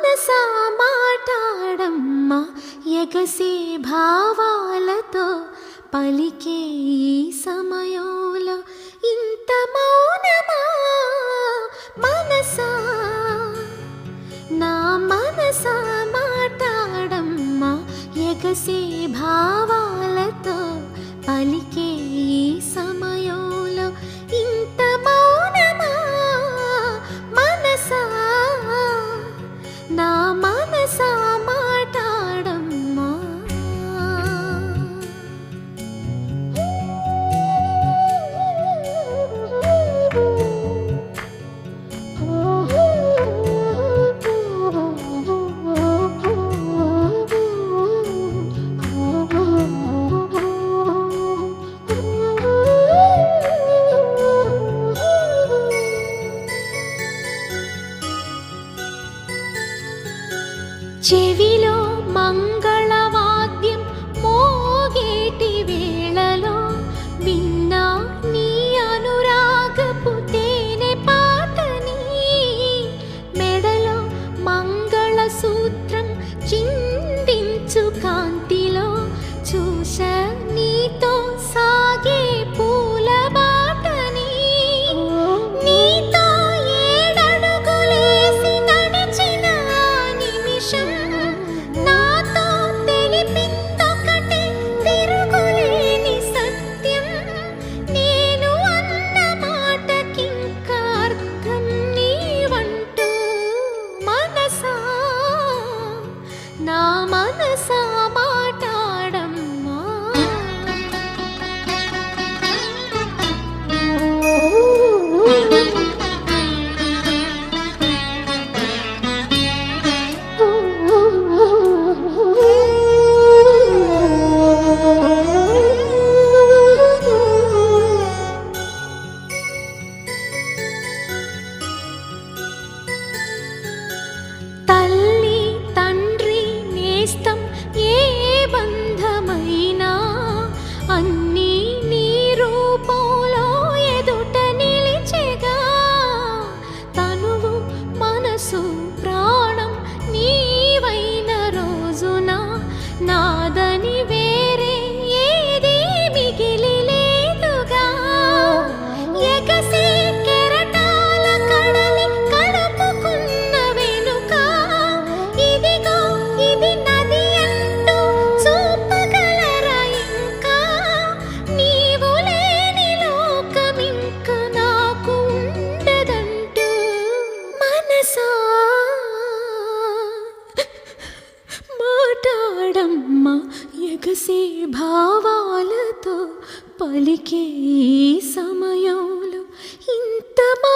మనసా మాటాడమ్మ ఎగసే భావాలతో పలికే ఈ సమయంలో ఇంత మౌనమా మనసా? నా మనసా మాటాడమ్మ ఎగసే భావాలతో పలికే my చెవిలో మంగళ me 나 ఎగసే భావాలతో పలికే సమయంలో ఇంతమా